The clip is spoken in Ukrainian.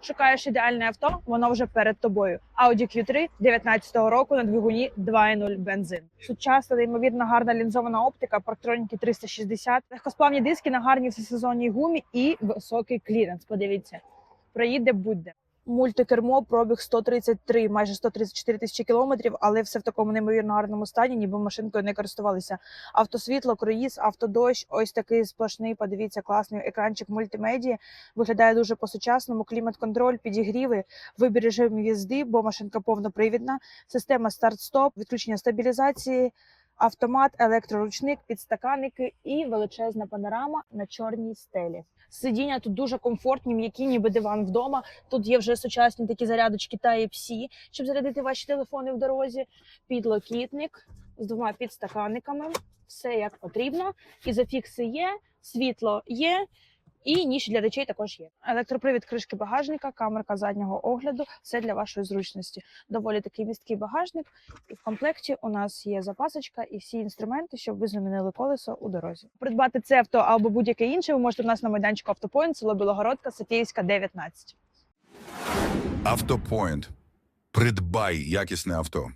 Шукаєш ідеальне авто, воно вже перед тобою. Audi Q3 19-го року на двигуні 2.0 бензин. Сучасна, неймовірно гарна лінзована оптика, парктроніки 360, легкосплавні диски на гарній всесезонній гумі і високий кліренс. Подивіться, проїде будь-де. Мультикермо, пробіг 133, майже 134 тисячі кілометрів, але все в такому неймовірно гарному стані, ніби машинкою не користувалися. Автосвітло, круїз, автодощ, ось такий сплошний. Подивіться, класний екранчик мультимедії. Виглядає дуже по-сучасному. Клімат-контроль, підігріви, вибір режимів їзди, бо машинка повнопривідна, система старт-стоп, відключення стабілізації. Автомат, електроручник, підстаканники і величезна панорама на чорній стелі. Сидіння тут дуже комфортні, м'які, ніби диван вдома. Тут є вже сучасні такі зарядочки Type-C, щоб зарядити ваші телефони в дорозі. Підлокітник з двома підстаканниками. Все як потрібно. Ізофікси є, світло є. І ніж для речей також є. Електропривід кришки багажника, камерка заднього огляду все для вашої зручності. Доволі такий місткий багажник. І в комплекті у нас є запасочка і всі інструменти, щоб ви замінили колесо у дорозі. Придбати це авто або будь-яке інше ви можете у нас на майданчику Автопоінт, село Білогородка, Сатєївська, 19. Автопоінт. Придбай якісне авто.